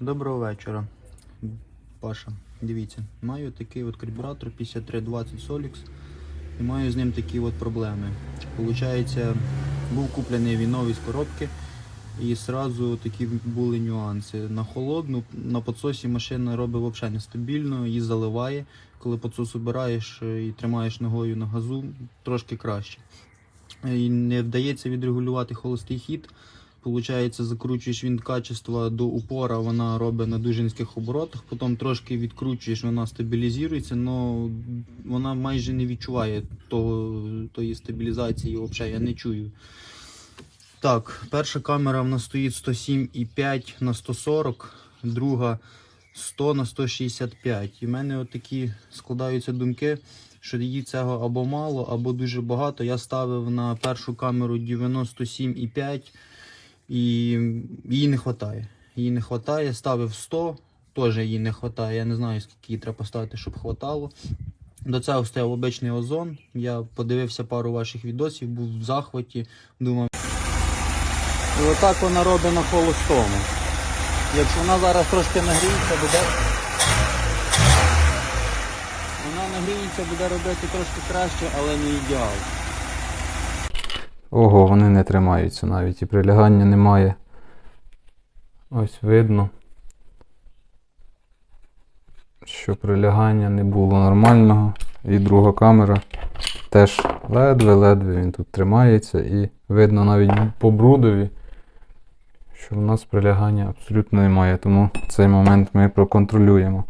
Доброго вечора, Паша. Дивіться, маю такий от карбюратор 5320 Solix і маю з ним такі от проблеми. Получається, був куплений він новий з коробки і одразу такі були нюанси. На холодну, на підсосі машина робить взагалі нестабільно, її заливає. Коли підсос убираєш е, і тримаєш ногою на газу, трошки краще. І не вдається відрегулювати холостий хід. Получається, закручуєш він качества до упора, вона робить на дуже низьких оборотах, потім трошки відкручуєш, вона стабілізується, але вона майже не відчуває того, тої стабілізації, взагалі я не чую. Так, перша камера в нас стоїть 107,5 на 140, друга 100 на 165. І в мене от такі складаються думки, що її цього або мало, або дуже багато. Я ставив на першу камеру 97,5 і її не вистачає. Її не вистачає, ставив 100, теж її не вистачає. Я не знаю, скільки її треба поставити, щоб хватало. До цього стояв обичний озон. Я подивився пару ваших відосів, був в захваті, думав. І отак вона робить на холостому. Якщо вона зараз трошки нагріється, буде. Вона нагріється, буде робити трошки краще, але не ідеал. Ого, вони не тримаються навіть і прилягання немає. Ось видно, що прилягання не було нормального. І друга камера теж ледве-ледве він тут тримається. І видно навіть по брудові, що в нас прилягання абсолютно немає. Тому цей момент ми проконтролюємо.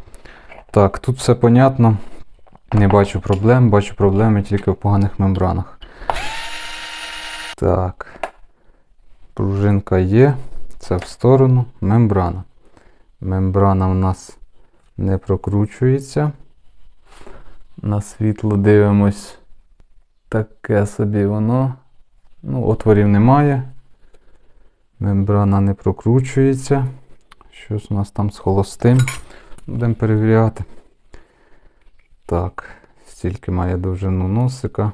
Так, тут все понятно. Не бачу проблем, бачу проблеми тільки в поганих мембранах. Так. Пружинка є. Це в сторону. Мембрана. Мембрана в нас не прокручується. На світло дивимось. Таке собі воно. Ну, отворів немає. Мембрана не прокручується. Щось у нас там з холостим. Будемо перевіряти. Так, стільки має довжину носика.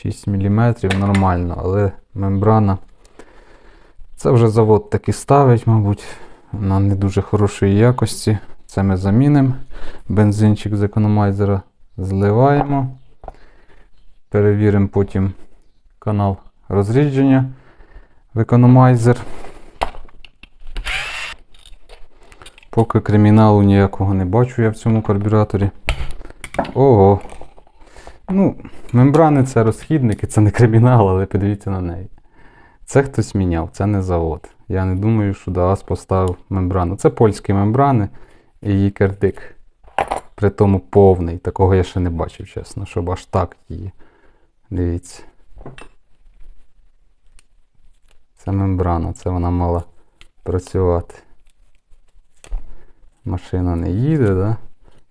6 мм нормально, але мембрана. Це вже завод таки ставить, мабуть, вона не дуже хорошої якості. Це ми замінимо. Бензинчик з економайзера зливаємо. Перевіримо потім канал розрідження в економайзер. Поки криміналу ніякого не бачу я в цьому карбюраторі. Ого. Ну, мембрани це розхідники, це не кримінал, але подивіться на неї. Це хтось міняв, це не завод. Я не думаю, що ДААС поставив мембрану. Це польські мембрани і її кердик. При тому повний. Такого я ще не бачив, чесно, щоб аж так її. Дивіться. Це мембрана, це вона мала працювати. Машина не їде, да?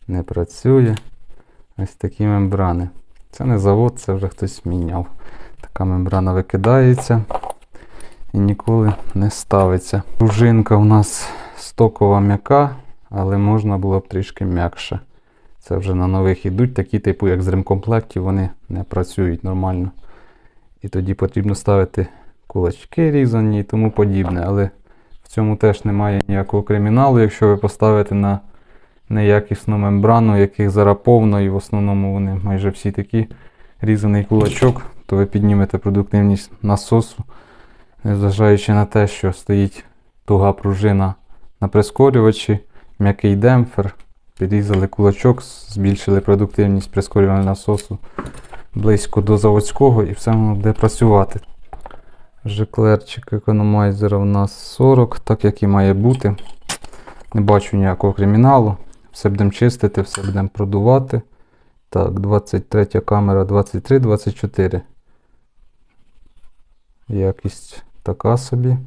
не працює. Ось такі мембрани. Це не завод, це вже хтось міняв. Така мембрана викидається і ніколи не ставиться. Пружинка у нас стокова м'яка, але можна було б трішки м'якше. Це вже на нових ідуть, такі, типу, як з ремкомплектів, вони не працюють нормально. І тоді потрібно ставити кулачки різані і тому подібне. Але в цьому теж немає ніякого криміналу, якщо ви поставите на неякісну мембрану, яких зараз повно, і в основному вони майже всі такі різаний кулачок, то ви піднімете продуктивність насосу, незважаючи на те, що стоїть туга пружина на прискорювачі, м'який демпфер, підрізали кулачок, збільшили продуктивність прискорювального насосу близько до заводського і все воно буде працювати. Жеклерчик економайзера у нас 40, так як і має бути. Не бачу ніякого криміналу. Все будемо чистити, все будемо продувати. Так, 23 камера 23-24. Якість така собі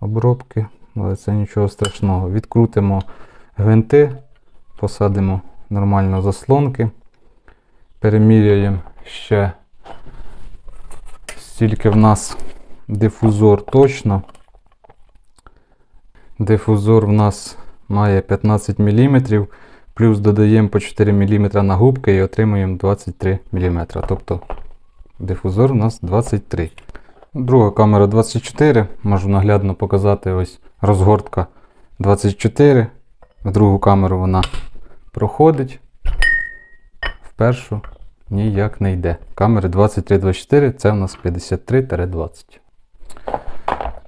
обробки, але це нічого страшного. Відкрутимо гвинти, посадимо нормально заслонки. Переміряємо ще стільки в нас дифузор точно. Дифузор в нас має 15 мм, плюс додаємо по 4 мм на губки і отримуємо 23 мм. Тобто дифузор у нас 23. Друга камера 24. Можу наглядно показати ось розгортка 24. В другу камеру вона проходить. В першу ніяк не йде. Камери 23-24 це у нас 53-20.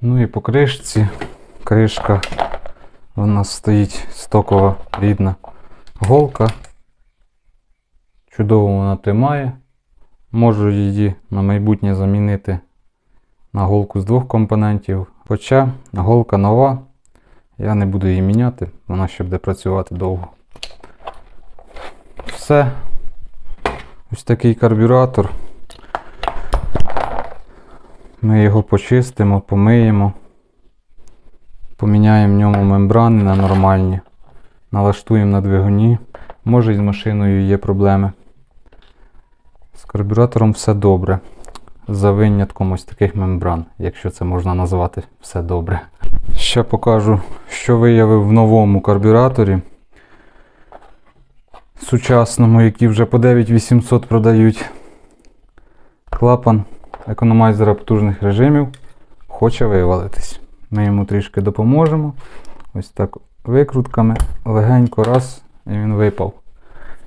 Ну і по кришці. Кришка у нас стоїть стокова рідна голка. Чудово вона тримає. Можу її на майбутнє замінити на голку з двох компонентів. Хоча голка нова, я не буду її міняти, вона ще буде працювати довго. Все. Ось такий карбюратор. Ми його почистимо, помиємо, поміняємо в ньому мембрани на нормальні, налаштуємо на двигуні. Може і з машиною є проблеми. З карбюратором все добре. За винятком ось таких мембран, якщо це можна назвати все добре. Ще покажу, що виявив в новому карбюраторі. Сучасному, який вже по 9800 продають. Клапан економайзера потужних режимів хоче вивалитись. Ми йому трішки допоможемо. Ось так викрутками легенько раз і він випав.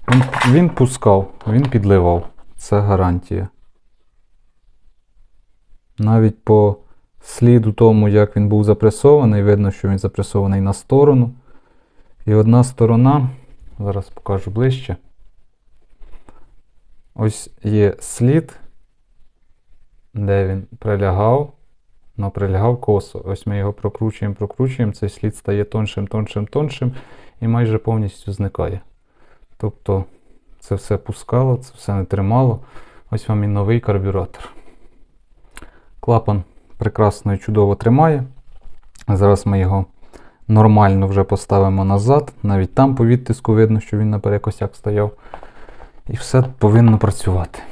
Він, він пускав, він підливав. Це гарантія. Навіть по сліду тому, як він був запресований, видно, що він запресований на сторону. І одна сторона, зараз покажу ближче. Ось є слід, де він прилягав, але прилягав косо. Ось ми його прокручуємо, прокручуємо, цей слід стає тоншим, тоншим, тоншим і майже повністю зникає. Тобто це все пускало, це все не тримало. Ось вам і новий карбюратор. Клапан прекрасно і чудово тримає. Зараз ми його нормально вже поставимо назад. Навіть там по відтиску видно, що він на перекосяк стояв. І все повинно працювати.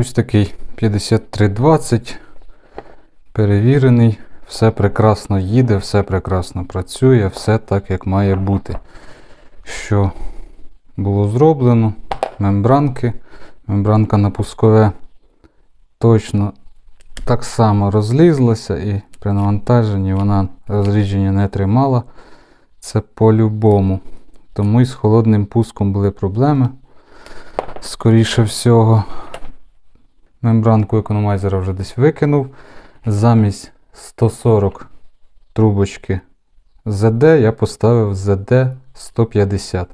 Ось такий 5320. Перевірений. Все прекрасно їде, все прекрасно працює, все так, як має бути. Що було зроблено? Мембранки. Мембранка на пускове точно так само розлізлася і при навантаженні вона розрідження не тримала. Це по-любому. Тому і з холодним пуском були проблеми. Скоріше всього. Мембранку економайзера вже десь викинув. Замість 140 трубочки ZD я поставив ZD 150.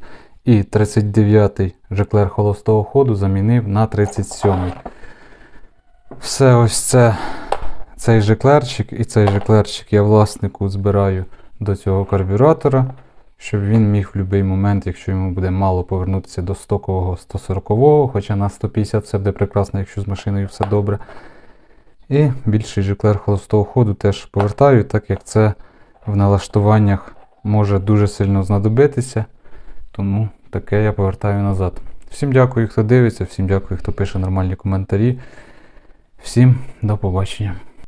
І 39-й жеклер холостого ходу замінив на 37-й. Все ось це, цей жеклерчик і цей жеклерчик я власнику збираю до цього карбюратора, щоб він міг в будь-який момент, якщо йому буде мало повернутися до стокового 140-го, хоча на 150 все буде прекрасно, якщо з машиною все добре. І більший жиклер холостого ходу теж повертаю, так як це в налаштуваннях може дуже сильно знадобитися. Тому таке я повертаю назад. Всім дякую, хто дивиться, всім дякую, хто пише нормальні коментарі. Всім до побачення.